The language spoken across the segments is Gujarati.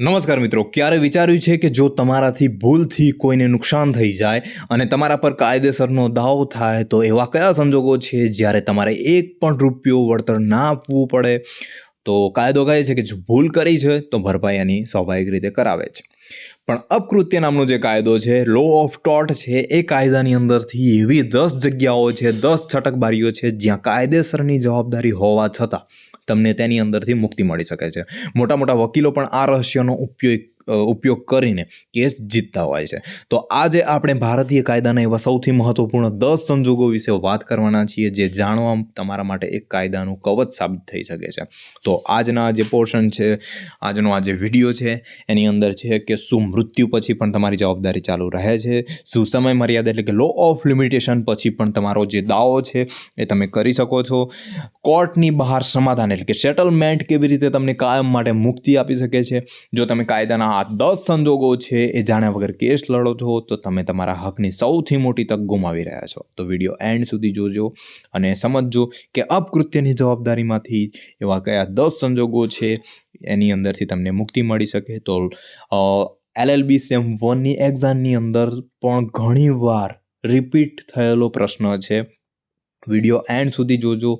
નમસ્કાર મિત્રો, ક્યારે વિચાર્યું છે કે જો તમારાથી ભૂલથી કોઈને નુકસાન થઈ જાય અને તમારા પર કાયદેસરનો દાવો થાય, તો એવા કયા સંજોગો છે જ્યારે તમારે એક પણ રૂપિયો વળતર ના આપવું પડે? તો કાયદો કહે છે કે જો ભૂલ કરી છે, તો ભરપાઈ એની સ્વાભાવિક રીતે કરાવે છે. પણ અપકૃત્ય નામનો જે કાયદો છે લો ઓફ ટોટ છે, એ કાયદાની અંદરથી એવી દસ જગ્યાઓ છે, દસ છટકબારીઓ છે, જ્યાં કાયદેસરની જવાબદારી હોવા છતાં તમને તેની અંદરથી મુક્તિ મળી શકે છે. મોટા મોટા વકીલો પણ આ રહસ્યનો ઉપયોગ ઉપયોગ કરીને કેસ જીતતા હોય છે. તો આજે આપણે ભારતીય કાયદાના એવા સૌથી મહત્વપૂર્ણ દસ સંજોગો વિશે વાત કરવાના છીએ જે જાણવા તમારા માટે એક કાયદાનું કવચ સાબિત થઈ શકે છે. તો આજના જે પોર્શન છે, આજનો આ જે વીડિયો છે, એની અંદર છે કે શું મૃત્યુ પછી પણ તમારી જવાબદારી ચાલુ રહે છે, શું સમય મર્યાદા એટલે કે લો ઓફ લિમિટેશન પછી પણ તમારો જે દાવો છે એ તમે કરી શકો છો. કોર્ટની બહાર સમાધાન એટલે કે સેટલમેન્ટ કેવી રીતે તમને કાયમ માટે મુક્તિ આપી શકે છે. જો તમે કાયદાના આ દસ સંજોગો છે એ જાણ્યા વગર કેસ લડો છો, તો તમે તમારા હકની સૌથી મોટી તક ગુમાવી રહ્યા છો. તો વીડિયો એન્ડ સુધી જોજો અને સમજજો કે અપકૃત્યની જવાબદારીમાંથી એવા કયા દસ સંજોગો છે એની અંદરથી તમને મુક્તિ મળી શકે. તો એલએલબી સેમ વનની એક્ઝામની અંદર પણ ઘણીવાર રિપીટ થયેલો પ્રશ્ન છે. વીડિયો એન્ડ સુધી જોજો.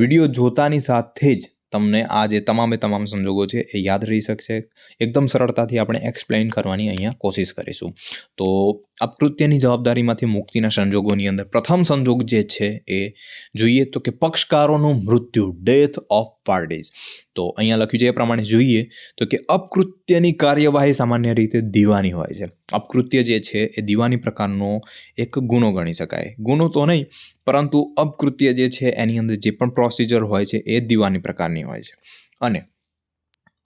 વીડિયો જોતાની સાથે જ તમને આ જે તમામે તમામ સંજોગો છે એ યાદ રહી શકશે. એકદમ સરળતાથી આપણે એક્સપ્લેન કરવાની અહીંયા કોશિશ કરીશું. તો અપકૃત્યની જવાબદારીમાંથી મુક્તિના સંજોગોની અંદર પ્રથમ સંજોગ જે છે એ જોઈએ તો કે પક્ષકારોનું મૃત્યુ ડેથ ઓફ પાર્ટીઝ તો અહીંયા લખ્યું છે એ પ્રમાણે જોઈએ તો કે અપકૃત્યની કાર્યવાહી સામાન્ય રીતે દીવાની હોય છે. અપકૃત્ય જે છે એ દીવાની પ્રકારનો એક ગુનો ગણી શકાય. ગુનો તો નહીં, પરંતુ અપકૃત્ય જે છે એની અંદર જે પણ પ્રોસિજર હોય છે એ દીવાની પ્રકારની હોય છે. અને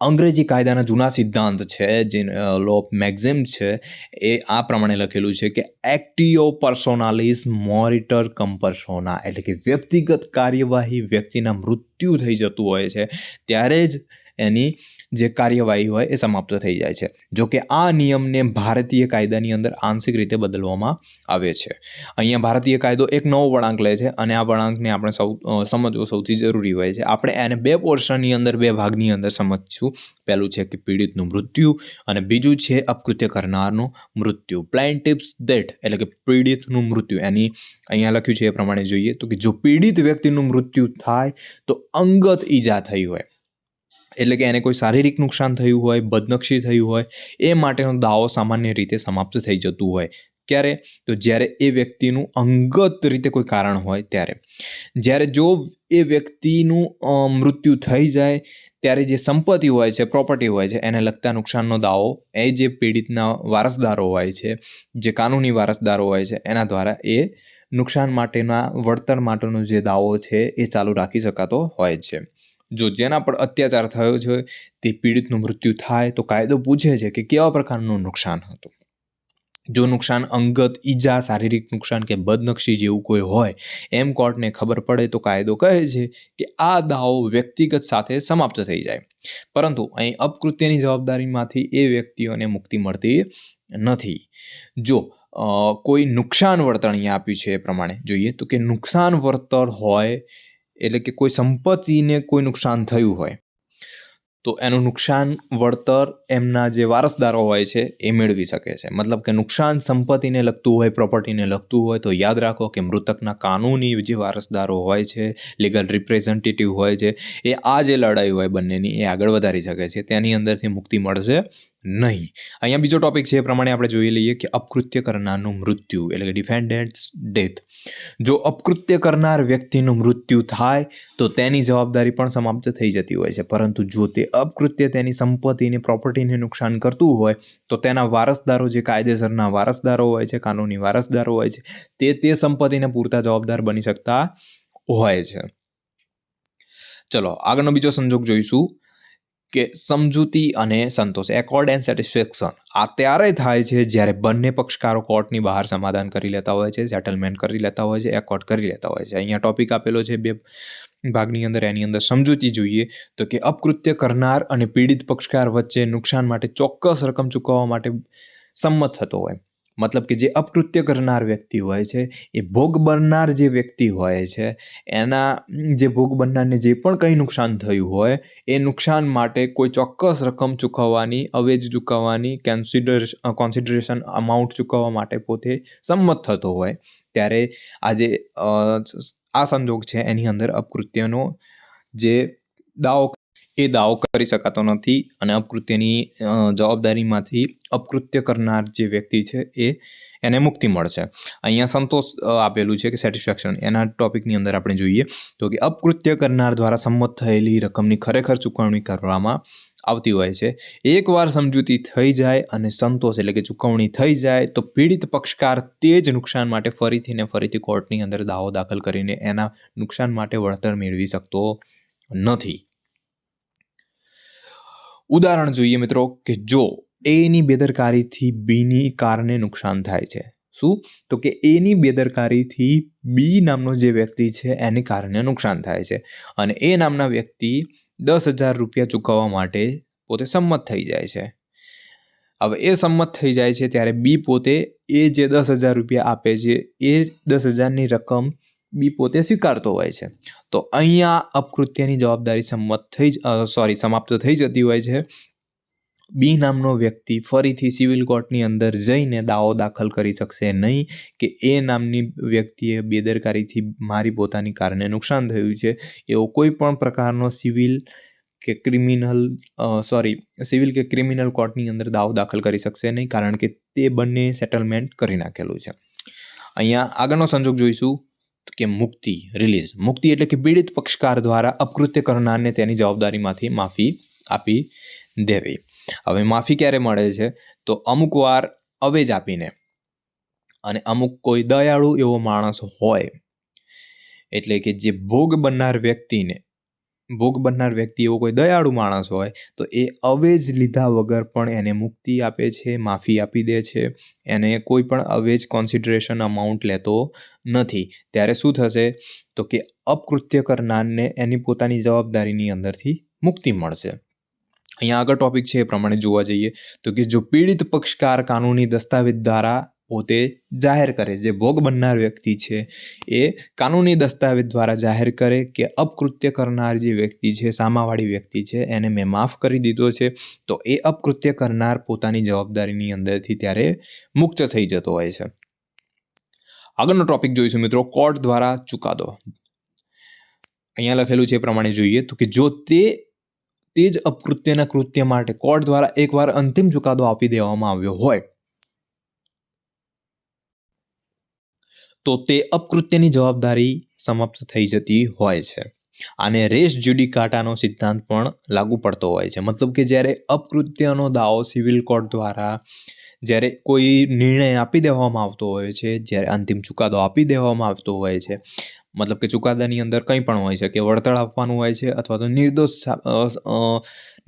અંગ્રેજી કાયદાના જૂના સિદ્ધાંત છે, જે લો ઓફ મેક્ઝિમ છે, એ આ પ્રમાણે લખેલું છે કે એક્ટિયો પર્સોનાલિસ મોરિટર કમ્પર્સોના એટલે કે વ્યક્તિગત કાર્યવાહી વ્યક્તિના મૃત્યુ થઈ જતું હોય છે. ત્યારે જ એની જે કાર્યવાહી હોય એ સમાપ્ત થઈ જાય છે. જો કે આ નિયમને ભારતીય કાયદાની અંદર આંશિક રીતે બદલવામાં આવે છે. અહીંયા ભારતીય કાયદો એક નવો વળાંક લે છે અને આ વળાંકને આપણે સૌ સમજવો સૌથી જરૂરી હોય છે. આપણે એને બે પોર્શનની અંદર, બે ભાગની અંદર સમજશું. પહેલું છે કે પીડિતનું મૃત્યુ અને બીજું છે અપકૃત્ય કરનારનું મૃત્યુ. પ્લાન ટિપ્સ દેટ એટલે કે પીડિતનું મૃત્યુ. એની અહીંયા લખ્યું છે એ પ્રમાણે જોઈએ તો કે જો પીડિત વ્યક્તિનું મૃત્યુ થાય તો અંગત ઈજા થઈ હોય. એટલે કે એને કોઈ શારીરિક નુકસાન થયું હોય, બદનક્ષી થયું હોય, એ માટેનો દાવો સામાન્ય રીતે સમાપ્ત થઈ જતું હોય. ક્યારે? તો જ્યારે એ વ્યક્તિનું અંગત રીતે કોઈ કારણ હોય ત્યારે. જ્યારે જો એ વ્યક્તિનું મૃત્યુ થઈ જાય, ત્યારે જે સંપત્તિ હોય છે પ્રોપર્ટી હોય છે, એને લગતા નુકસાનનો દાવો એ જે પીડિતના વારસદારો હોય છે, જે કાનૂની વારસદારો હોય છે, એના દ્વારા એ નુકસાન માટેના, વળતર માટેનો જે દાવો છે, એ ચાલુ રાખી શકાતો હોય છે. જો જેના પર અત્યાચાર થયો છે તે પીડિતનું મૃત્યુ થાય તો કાયદો પૂછે છે કે કેવા પ્રકારનું નુકસાન હતું. જો નુકસાન અંગત, ઈજા, શારીરિક નુકસાન કે બદનક્ષી જેવું કોઈ હોય, એમ કોર્ટને ખબર પડે તો કાયદો કહે છે કે આ દાવો વ્યક્તિગત સાથે સમાપ્ત થઈ જાય. પરંતુ અહીં અપકૃત્યની જવાબદારીમાંથી એ વ્યક્તિઓને મુક્તિ મળતી નથી. જો કોઈ નુકસાન વળતર અહીંયા આપ્યું છે એ પ્રમાણે જોઈએ તો કે નુકસાન વળતર હોય એટલે કે કોઈ સંપત્તિને કોઈ નુકસાન થયું હોય, તો એનું નુકસાન વળતર એમના જે વારસદારો હોય છે એ મેળવી શકે છે. મતલબ કે નુકસાન સંપત્તિને લગતું હોય, પ્રોપર્ટીને લગતું હોય, તો યાદ રાખો કે મૃતકના કાનૂની જે વારસદારો હોય છે લીગલ રિપ્રેઝેન્ટેટિવ હોય છે, એ આ જે લડાઈ હોય બંનેની એ આગળ વધારી શકે છે. તેની અંદરથી મુક્તિ મળશે. નહીં. અહીંયા બીજો ટોપિક છે એ પ્રમાણે આપણે જોઈ લઈએ કે અપકૃત્ય કરનારનું મૃત્યુ એટલે કે ડિફેન્ડન્ટ્સ ડેથ જો અપકૃત્ય કરનાર વ્યક્તિનું મૃત્યુ થાય, તો તેની જવાબદારી પણ સમાપ્ત થઈ જતી હોય છે. પરંતુ જો તે અપકૃત્ય તેની સંપત્તિને પ્રોપર્ટીને નુકસાન કરતું હોય, તો તેના વારસદારો જે કાયદેસરના વારસદારો હોય છે, કાનૂની વારસદારો હોય છે, તે તે સંપત્તિને પૂરતા જવાબદાર બની શકતા હોય છે. ચલો, આગળનો બીજો સંજોગ જોઈશું. કે સમજૂતી અને સંતોષ એકોર્ડ એન્ડ સેટિસ્ફેક્શન આ ત્યારે થાય છે જ્યારે બંને પક્ષકારો કોર્ટની બહાર સમાધાન કરી લેતા હોય છે સેટલમેન્ટ કરી લેતા હોય છે એકોર્ડ કરી લેતા હોય છે. અહીંયા ટોપિક આપેલો છે બે ભાગની અંદર, એની અંદર સમજૂતી જોઈએ તો કે અપકૃત્ય કરનાર અને પીડિત પક્ષકાર વચ્ચે નુકસાન માટે ચોક્કસ રકમ ચૂકવવા માટે સંમત થતો હોય. મતલબ કે જે અપકૃત્ય કરનાર વ્યક્તિ હોય છે, એ ભોગ બનનાર જે વ્યક્તિ હોય છે, એના, જે ભોગ બનનારને જે પણ કંઈ નુકસાન થયું હોય, એ નુકસાન માટે કોઈ ચોક્કસ રકમ ચૂકવવાની, અવેજ ચૂકવવાની કન્સિડર કોન્સિડરેશન અમાઉન્ટ ચૂકવવા માટે પોતે સંમત થતો હોય. ત્યારે આજે આ સંજોગ છે એની અંદર અપકૃત્યનો જે દાવો એ દાવો કરી શકાતો નથી અને અપકૃત્યની જવાબદારીમાંથી અપકૃત્ય કરનાર જે વ્યક્તિ છે એ એને મુક્તિ મળશે. અહીંયા સંતોષ આપેલું છે કે સેટિસ્ફેક્શન. એના ટોપિકની અંદર આપણે જોઈએ તો કે અપકૃત્ય કરનાર દ્વારા સંમત થયેલી રકમની ખરેખર ચૂકવણી કરવામાં આવતી હોય છે. એકવાર સમજૂતી થઈ જાય અને સંતોષ એટલે કે ચૂકવણી થઈ જાય તો પીડિત પક્ષકાર તે જ નુકસાન માટે ફરીથી ને ફરીથી કોર્ટની અંદર દાવો દાખલ કરીને એના નુકસાન માટે વળતર મેળવી શકતો નથી. ઉદાહરણ જોઈએ મિત્રો કે જો એની બેદરકારીથી બીની કારને નુકસાન થાય છે, શું? તો કે એની બેદરકારીથી બી નામનો જે વ્યક્તિ છે, એને કારણે નુકસાન થાય છે. અને એ નામના વ્યક્તિ દસ હજાર રૂપિયા ચૂકવવા માટે પોતે સંમત થઈ જાય છે. હવે એ સંમત થઈ જાય છે ત્યારે બી પોતે એ જે દસ હજાર રૂપિયા આપે છે, એ દસ હજારની રકમ બી પોતે સ્વીકારતો હોય છે. તો અહીંયા અપકૃત્યની જવાબદારી સંમત થઈ સોરી સમાપ્ત થઈ જતી હોય છે. બી નામનો વ્યક્તિ ફરીથી સિવિલ કોર્ટની અંદર જઈને દાવો દાખલ કરી શકશે નહીં કે એ નામની વ્યક્તિએ બેદરકારીથી મારી પોતાની કારણે નુકસાન થયું છે. એવો કોઈ પણ પ્રકારનો સિવિલ કે ક્રિમિનલ સોરી સિવિલ કે ક્રિમિનલ કોર્ટની અંદર દાવો દાખલ કરી શકશે નહીં કારણ કે તે બંને સેટલમેન્ટ કરી નાખેલું છે. અહીંયા આગળનો સંજોગ જોઈશું. કે મુક્તિ રિલીઝ મુક્તિ એટલે કે પીડિત પક્ષકાર દ્વારા અપકૃત્ય કરનારને તેની જવાબદારીમાંથી માફી આપી દેવી. હવે માફી ક્યારે મળે છે? તો અમુક વાર અવેજ આપીને. અને અમુક કોઈ દયાળુ એવો માણસ હોય, એટલે કે જે ભોગ બનનાર વ્યક્તિને, ભોગ બનનાર વ્યક્તિ એવો કોઈ દયાળુ માણસ હોય, તો એ અવેજ લીધા વગર પણ એને મુક્તિ આપે છે, માફી આપી દે છે. એને કોઈ પણ અવેજ કોન્સિડરેશન અમાઉન્ટ લેતો નથી. ત્યારે શું થશે? તો કે અપકૃત્ય કરનારને એની પોતાની જવાબદારીની અંદરથી મુક્તિ મળશે. અહીંયા આગળ ટોપિક છે એ પ્રમાણે જોવા જઈએ તો કે જો પીડિત પક્ષકાર કાનૂની દસ્તાવેજ દ્વારા પોતે જાહેર કરે, જે ભોગ બનનાર વ્યક્તિ છે, એ કાનૂની દસ્તાવેજ દ્વારા જાહેર કરે કે અપકૃત્ય કરનાર જે વ્યક્તિ છે, સામાવાળી વ્યક્તિ છે, એને મેં માફ કરી દીધો છે, તો એ અપકૃત્ય કરનાર પોતાની જવાબદારીની અંદરથી ત્યારે મુક્ત થઈ જતો હોય છે. આગળનો ટોપિક જોઈશું મિત્રો કોર્ટ દ્વારા ચુકાદો. અહીંયા લખેલું છે એ પ્રમાણે જોઈએ તો કે જો તે તે જ અપકૃત્યના કૃત્ય માટે કોર્ટ દ્વારા એકવાર અંતિમ ચુકાદો આપી દેવામાં આવ્યો હોય, તો તે અપકૃત્યની જવાબદારી સમાપ્ત થઈ જતી હોય છે. આને રેસ જ્યુડિકાટાનો સિદ્ધાંત પણ લાગુ પડતો હોય છે. મતલબ કે જ્યારે અપકૃત્યનો દાવો સિવિલ કોર્ટ દ્વારા જ્યારે કોઈ નિર્ણય આપી દેવામાં આવતો હોય છે, જ્યારે અંતિમ ચુકાદો આપી દેવામાં આવતો હોય છે, મતલબ કે ચુકાદાની અંદર કંઈ પણ હોય છે કે વળતર આપવાનું હોય છે અથવા તો નિર્દોષ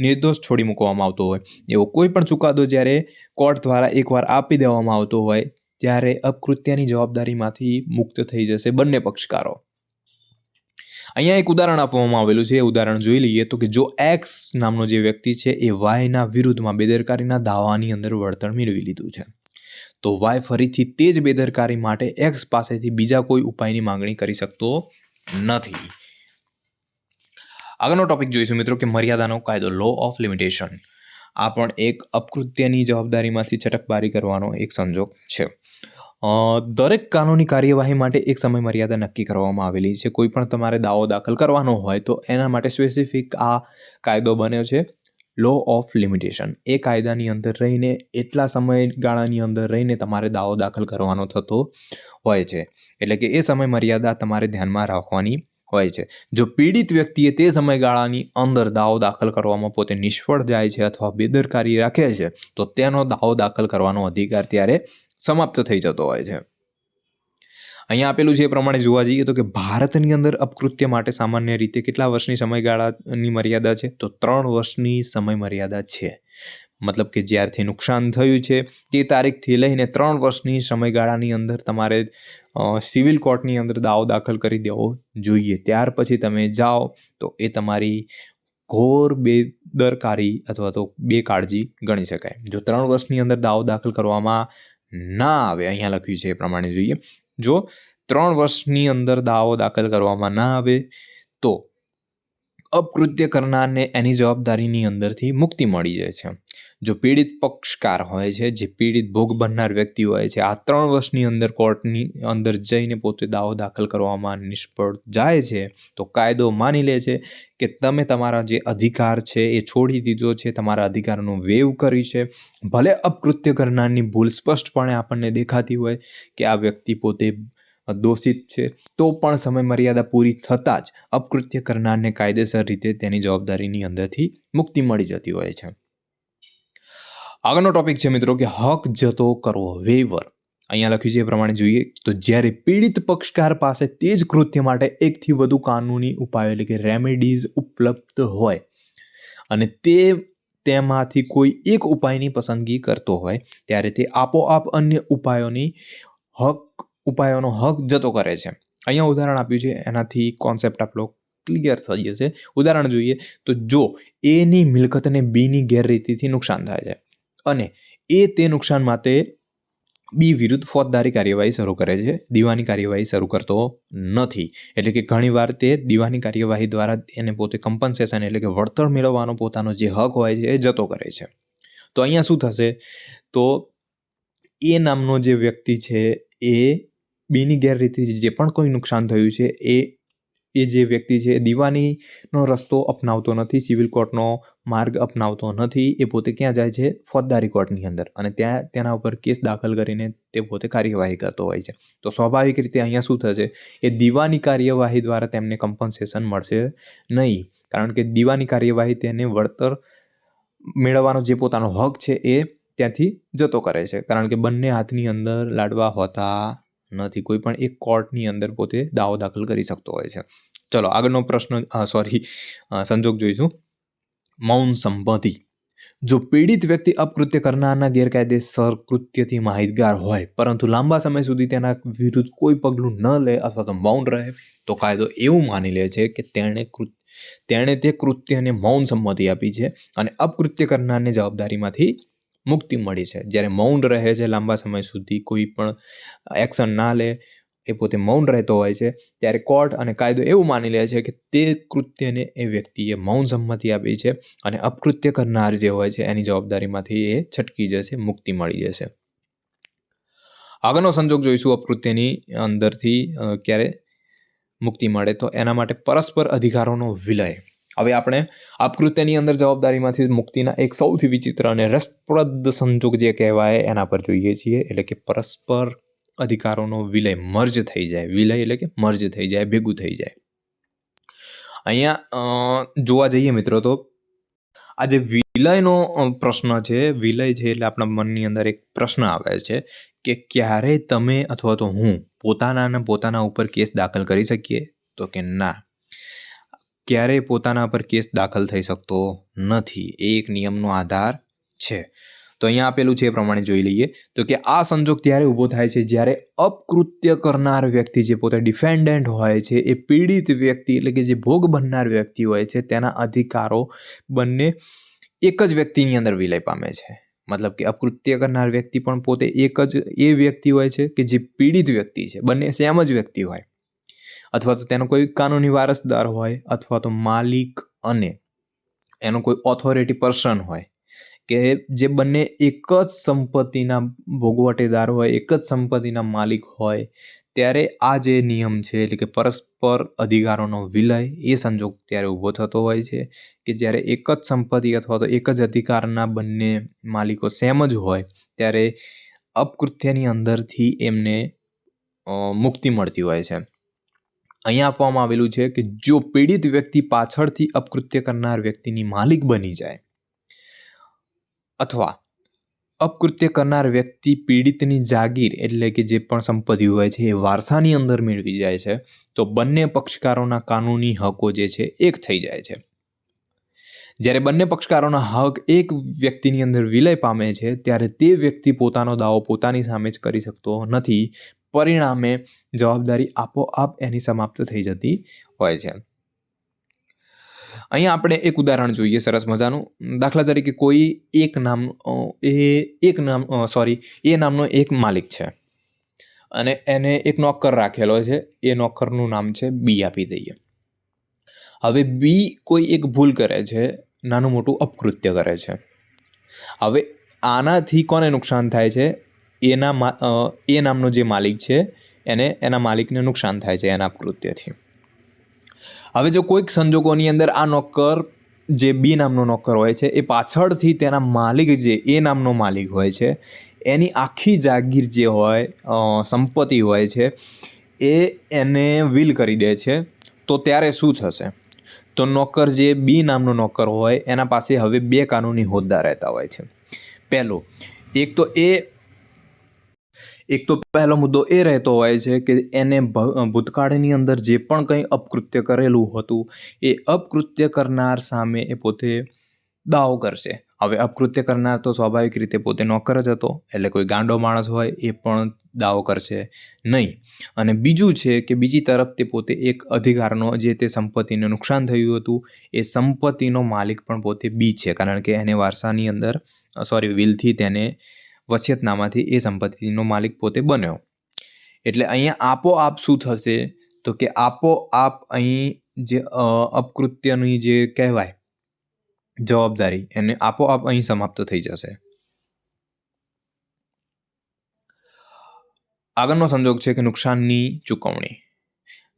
નિર્દોષ છોડી મૂકવામાં આવતો હોય. એવો કોઈ પણ ચુકાદો જ્યારે કોર્ટ દ્વારા એકવાર આપી દેવામાં આવતો હોય, ત્યારે અપકૃત્યની જવાબદારીમાંથી મુક્ત થઈ જશે બંને પક્ષકારો. અહીંયા એક ઉદાહરણ આપવામાં આવેલું છે, એ ઉદાહરણ જોઈ લઈએ તો કે જો એક્સ નામનો જે વ્યક્તિ છે, એ વાયના વિરુદ્ધમાં બેદરકારીના દાવાની અંદર વળતર મેળવી લીધું છે. તો વાય ફરીથી તે જ બેદરકારી માટે એક્સ પાસેથી બીજા કોઈ ઉપાયની માંગણી કરી શકતો નથી. આગળનો ટોપિક જોઈશું મિત્રો કે મર્યાદાનો કાયદો લો ઓફ લિમિટેશન આ પણ એક અપકૃત્યની જવાબદારીમાંથી છટકબારી કરવાનો એક સંજોગ છે. દરેક કાનૂની કાર્યવાહી માટે એક સમય મર્યાદા નક્કી કરવામાં આવેલી છે. કોઈ પણ તમારે દાવો દાખલ કરવાનો હોય તો એના માટે સ્પેસિફિક આ કાયદો બન્યો છે. લો ઓફ લિમિટેશન એ કાયદાની અંદર રહીને, એટલા સમયગાળાની અંદર રહીને તમારે દાવો દાખલ કરવાનો થતો હોય છે. એટલે કે એ સમય મર્યાદા તમારે ધ્યાનમાં રાખવાની હોય છે. જો પીડિત વ્યક્તિએ તે સમયગાળાની અંદર દાવો દાખલ કરવામાં પોતે નિષ્ફળ જાય છે અથવા બેદરકારી રાખે છે, તો તેનો દાવો દાખલ કરવાનો અધિકાર ત્યારે સમાપ્ત થઈ જતો હોય છે. અહીંયા આપેલું છે એ પ્રમાણે જોવા જઈએ તો કે ભારતની અંદર અપકૃત્ય માટે સામાન્ય રીતે કેટલા વર્ષની સમયગાળાની મર્યાદા છે? તો ત્રણ વર્ષની સમય મર્યાદા છે. મતલબ કે જ્યારથી નુકસાન થયું છે તે તારીખથી લઈને ત્રણ વર્ષની સમયગાળાની અંદર તમારે સિવિલ કોર્ટની અંદર દાવો દાખલ કરી દેવો જોઈએ. ત્યાર પછી તમે જાઓ તો એ તમારી ઘોર બેદરકારી અથવા તો બેકાળજી ગણી શકાય. જો ત્રણ વર્ષની અંદર દાવો દાખલ કરવામાં ના આવે. અહીંયા લખ્યું છે એ પ્રમાણે જોઈએ. જો ત્રણ વર્ષની અંદર દાવો દાખલ કરવામાં ના આવે તો અપકૃત્ય કરનારને એની જવાબદારીની અંદરથી મુક્તિ મળી જાય છે. જો પીડિત પક્ષકાર હોય છે, જે પીડિત ભોગ બનનાર વ્યક્તિ હોય છે, આ ત્રણ વર્ષની અંદર કોર્ટની અંદર જઈને પોતે દાવો દાખલ કરવામાં નિષ્ફળ જાય છે, તો કાયદો માની લે છે કે તમે તમારા જે અધિકાર છે એ છોડી દીધો છે, તમારા અધિકારનો વેવ કરી છે. ભલે અપકૃત્ય કરનારની ભૂલ સ્પષ્ટપણે આપણને દેખાતી હોય કે આ વ્યક્તિ પોતે દોષિત છે, તો પણ સમય મર્યાદા પૂરી થતાં જ અપકૃત્ય કરનારને કાયદેસર રીતે તેની જવાબદારીની અંદરથી મુક્તિ મળી જતી હોય છે. આગળનો ટોપિક છે મિત્રો કે હક જતો કરવો વેવર અહીંયા લખ્યું છે એ પ્રમાણે જોઈએ તો જ્યારે પીડિત પક્ષકાર પાસે તે જ કૃત્ય માટે એકથી વધુ કાનૂની ઉપાયો એટલે કે રેમેડીઝ ઉપલબ્ધ હોય અને તે તેમાંથી કોઈ એક ઉપાયની પસંદગી કરતો હોય, ત્યારે તે આપોઆપ અન્ય ઉપાયોની હક ઉપાયોનો હક જતો કરે છે. અહીંયા ઉદાહરણ આપ્યું છે, એનાથી કોન્સેપ્ટ આપણો ક્લિયર થઈ જશે ઉદાહરણ જોઈએ તો જો એની મિલકતને બીની ગેરરીતિથી નુકસાન થાય છે અને એ તે નુકસાન માટે બી વિરુદ્ધ ફોજદારી કાર્યવાહી શરૂ કરે છે, દીવાની કાર્યવાહી શરૂ કરતો નથી. એટલે કે ઘણીવાર તે દીવાની કાર્યવાહી દ્વારા એને પોતે કમ્પન્સેશન એટલે કે વળતર મેળવવાનો પોતાનો જે હક હોય છે એ જતો કરે છે. તો અહીંયા શું થશે? તો એ નામનો જે વ્યક્તિ છે એ બીની ગેરરીતિથી જે પણ કોઈ નુકસાન થયું છે, એ એ જે વ્યક્તિ છે, દીવાનીનો રસ્તો અપનાવતો નથી, સિવિલ કોર્ટનો માર્ગ અપનાવતો નથી, એ પોતે ક્યાં જાય છે? ફોજદારી કોર્ટની અંદર. અને ત્યાં, તેના ઉપર કેસ દાખલ કરીને તે પોતે કાર્યવાહી કરતો હોય છે. તો સ્વાભાવિક રીતે અહીંયા શું થશે? એ દીવાની કાર્યવાહી દ્વારા તેમને કમ્પન્સેશન મળશે નહીં. કારણ કે દીવાની કાર્યવાહી તેને વળતર મેળવવાનો જે પોતાનો હક છે, એ ત્યાંથી જતો કરે છે. કારણ કે બંને હાથની અંદર લાડવા હોતા નથી. કોઈ પણ એક કોર્ટની અંદર પોતે દાવો દાખલ કરી શકતો હોય છે. ચલો, આગળનો પ્રશ્ન સોરી સંજોગ જોઈશું. મૌન સંપત્તિ જો પીડિત વ્યક્તિ અપકૃત્ય કરનારના ગેરકાયદેસર કૃત્યથી માહિતગાર હોય, પરંતુ લાંબા સમય સુધી તેના વિરુદ્ધ કોઈ પગલું ન લે અથવા તો મૌન રહે, તો કાયદો એવું માની લે છે કે તેણે કૃત તેણે તે કૃત્યને મૌન સંમતિ આપી છે અને અપકૃત્ય કરનારને જવાબદારીમાંથી મુક્તિ મળી છે. જ્યારે મૌન રહે છે લાંબા સમય સુધી, કોઈ પણ એક્શન ના લે, એ પોતે મૌન રહેતો હોય છે, ત્યારે કોર્ટ અને કાયદો એવું માની લે છે કે તે કૃત્યને એ વ્યક્તિએ મૌન સંમતિ આપી છે અને અપકૃત્ય કરનાર જે હોય છે, એની જવાબદારીમાંથી એ છટકી જશે, મુક્તિ મળી જશે. આગળનો સંજોગ જોઈશું અપકૃત્યની અંદરથી ક્યારે મુક્તિ મળે તો એના માટે પરસ્પર અધિકારોનો વિલય. હવે આપણે આપકૃત્યની અંદર જવાબદારીમાંથી મુક્તિના એક સૌથી વિચિત્ર અને રસપ્રદ સંજોગ જે કહેવાય એના પર જોઈએ છીએ, એટલે કે પરસ્પર અધિકારોનો વિલય, મર્જ થઈ જાય. વિલય એટલે કે મર્જ થઈ જાય, ભેગું થઈ જાય. અહીંયા જોવા જઈએ મિત્રો તો, આ જે વિલયનો પ્રશ્ન છે, વિલય છે એટલે આપણા મનની અંદર એક પ્રશ્ન આવે છે કે ક્યારે તમે અથવા તો હું પોતાના અને પોતાના ઉપર કેસ દાખલ કરી શકીએ? તો કે ના. ક્યારેય પોતાના પર કેસ દાખલ થઈ શકતો નથી. એક નિયમનો આધાર છે. તો અહીંયા આપેલું છે એ પ્રમાણે જોઈ લઈએ. તો કે આ સંજોગ ત્યારે ઊભો થાય છે જ્યારે અપકૃત્ય કરનાર વ્યક્તિ જે પોતે ડિફેન્ડન્ટ હોય છે, એ પીડિત વ્યક્તિ એટલે કે જે ભોગ બનનાર વ્યક્તિ હોય છે, તેના અધિકારો બંને એક જ વ્યક્તિની અંદર વિલય પામે છે. મતલબ કે અપકૃત્ય કરનાર વ્યક્તિ પણ પોતે એક જ એ વ્યક્તિ હોય છે કે જે પીડિત વ્યક્તિ છે. બંને સેમ જ વ્યક્તિ હોય. અથવા તો તેનો કોઈ કાનૂની વારસદાર હોય અથવા તો માલિક અને એનો કોઈ ઓથોરિટી પર્સન હોય, કે જે બંને એક જ સંપત્તિના ભોગવટેદાર હોય, એક જ સંપત્તિના માલિક હોય, ત્યારે આ જે નિયમ છે, એટલે કે પરસ્પર અધિકારોનો વિલય, એ સંજોગ ત્યારે ઊભો થતો હોય છે, કે જ્યારે એક જ સંપત્તિ અથવા તો એક જ અધિકારના બંને માલિકો સેમ જ હોય, ત્યારે અપકૃત્યની અંદરથી એમને મુક્તિ મળતી હોય છે. અહીંયા આપવામાં આવેલું છે કે જો પીડિત વ્યક્તિ પાછળથી અપકૃત્ય કરનાર વ્યક્તિની માલિક બની જાય અથવા અપકૃત્ય કરનાર વ્યક્તિ પીડિતની જાગીર એટલે કે જે પણ સંપત્તિ હોય છે એ વારસાની અંદર મેળવી જાય છે, તો બંને પક્ષકારોના કાનૂની હકો જે છે એક થઈ જાય છે. જ્યારે બંને પક્ષકારોના હક એક વ્યક્તિની અંદર વિલય પામે છે, ત્યારે તે વ્યક્તિ પોતાનો દાવો પોતાની સામે જ કરી શકતો નથી પરિણામે જવાબદારી આપોઆપ એની સમાપ્ત થઈ જતી હોય છે. અહીંયા આપણે એક ઉદાહરણ જોઈએ સરસ મજાનું. દાખલા તરીકે કોઈ એક નામ એ એક નામ સોરી એ નામનો એક માલિક છે. અને એને એક નોકર રાખેલો છે. એ નોકરનું નામ છે બી આપી દઈએ. હવે બી કોઈ એક ભૂલ કરે છે, નાનું મોટું અપકૃત્ય કરે છે. હવે આનાથી કોને નુકસાન થાય છે? એના એ નામનો જે માલિક છે, એને, એના માલિકને નુકસાન થાય છે એના કૃત્યથી. હવે જો કોઈક સંજોગોની અંદર આ નોકર, જે બી નામનો નોકર હોય છે, એ પાછળથી તેના માલિક જે, એ નામનો માલિક હોય છે, એની આખી જાગીર જે હોય સંપત્તિ હોય છે, એ એને વિલ કરી દે છે, તો ત્યારે શું થશે? તો નોકર જે બી નામનો નોકર હોય, એના પાસે હવે બે કાનૂની હોદ્દા રહેતા હોય છે. પહેલું, એક તો એ એક તો પહેલો મુદ્દો એ રહેતો હોય છે કે એને ભૂતકાળની અંદર જે પણ કંઈ અપકૃત્ય કરેલું હતું, એ અપકૃત્ય કરનાર સામે એ પોતે દાવો કરશે. હવે અપકૃત્ય કરનાર તો સ્વાભાવિક રીતે પોતે નોકર જ હતો, એટલે કોઈ ગાંડો માણસ હોય એ પણ દાવો કરશે નહીં. અને બીજું છે કે બીજી તરફ તે પોતે એક અધિકારનો જે તે સંપત્તિને નુકસાન થયું હતું, એ સંપત્તિનો માલિક પણ પોતે બી છે. કારણ કે એને વારસાની અંદર સોરી વિલથી તેને વસિયતનામાથી એ સંપત્તિનો માલિક પોતે બન્યો. એટલે અહીંયા આપોઆપ શું થશે? તો કે આપોઆપ અહીં જે અપકૃત્યની જે કહેવાય, જવાબદારી, એને આપોઆપ અહીં સમાપ્ત થઈ જશે. આગળનો સંજોગ છે કે નુકસાનની ચૂકવણી.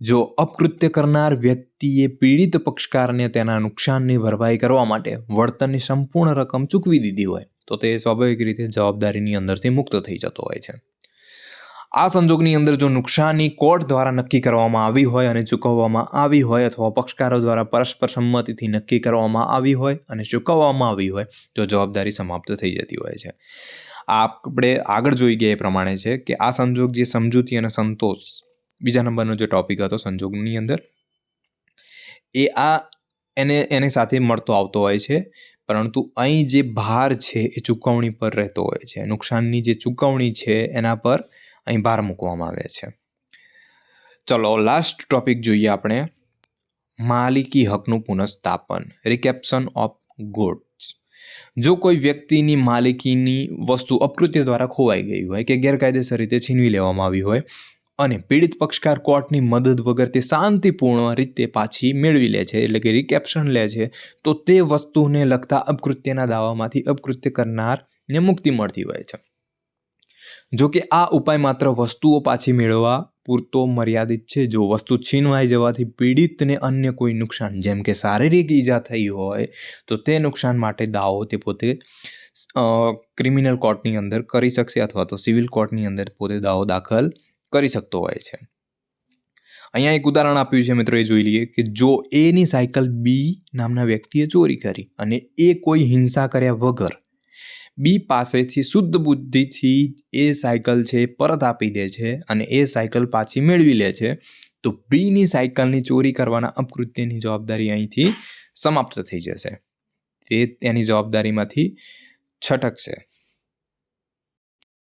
જો અપકૃત્ય કરનાર વ્યક્તિએ પીડિત પક્ષકારને તેના નુકસાનની ભરપાઈ કરવા માટે વળતરની સંપૂર્ણ રકમ ચૂકવી દીધી હોય તો તે સ્વાભાવિક રીતે જવાબદારીની અંદરથી મુક્ત થઈ જતો હોય છે. આ સંજોગની અંદર જો નુકસાની કોર્ટ દ્વારા નક્કી કરવામાં આવી હોય અને ચૂકવવામાં આવી હોય અથવા પક્ષકારો દ્વારા પરસ્પર સંમતિથી નક્કી કરવામાં આવી હોય અને ચૂકવવામાં આવી હોય, તો જવાબદારી સમાપ્ત થઈ જતી હોય છે. આપણે આગળ જોઈ ગયા એ પ્રમાણે છે કે આ સંજોગ જે સમજૂતી અને સંતોષ, બીજા નંબરનો જે ટોપિક હતો સંજોગની અંદર, એ આ એને, એની સાથે મળતો આવતો હોય છે. પરંતુ અહીં જે ભાર છે એ ચૂકવણી પર રહેતો હોય છે. નુકસાનની જે ચૂકવણી છે એના પર અહીં ભાર મૂકવામાં આવે છે. ચલો લાસ્ટ ટોપિક જોઈએ આપણે. માલિકી હકનું પુનઃસ્થાપન. રિકેપ્શન ઓફ ગુડ્સ જો કોઈ વ્યક્તિની માલિકીની વસ્તુ અપકૃત્ય દ્વારા ખોવાઈ ગઈ હોય કે ગેરકાયદેસર રીતે છીનવી લેવામાં આવી હોય અને પીડિત પક્ષકાર કોર્ટની મદદ વગર તે શાંતિપૂર્ણ રીતે પાછી મેળવી લે છે, એટલે કે રિકેપ્શન લે છે, તો તે વસ્તુને લગતા અપકૃત્યના દાવામાંથી અપકૃત્ય કરનારને મુક્તિ મળતી હોય છે. જો કે આ ઉપાય માત્ર વસ્તુઓ પાછી મેળવવા પૂરતો મર્યાદિત છે. જો વસ્તુ છીનવાઈ જવાથી પીડિતને અન્ય કોઈ નુકસાન, જેમ કે શારીરિક ઈજા થઈ હોય, તો તે નુકસાન માટે દાવો તે પોતે ક્રિમિનલ કોર્ટની અંદર કરી શકશે અથવા તો સિવિલ કોર્ટની અંદર પોતે દાવો દાખલ કરી શકતો હોય છે. અહીંયા એક ઉદાહરણ આપ્યું છે મિત્રો, એ જોઈ લઈએ કે જો એની સાયકલ બી નામના વ્યક્તિએ ચોરી કરી અને એ કોઈ હિંસા કર્યા વગર બી પાસેથી શુદ્ધ બુદ્ધિથી એ સાયકલ છે પરત આપી દે છે અને એ સાયકલ પાછી મેળવી લે છે, તો બીની સાયકલની ચોરી કરવાના અપકૃત્યની જવાબદારી અહીંથી સમાપ્ત થઈ જશે. તે તેની જવાબદારીમાંથી છટકશે.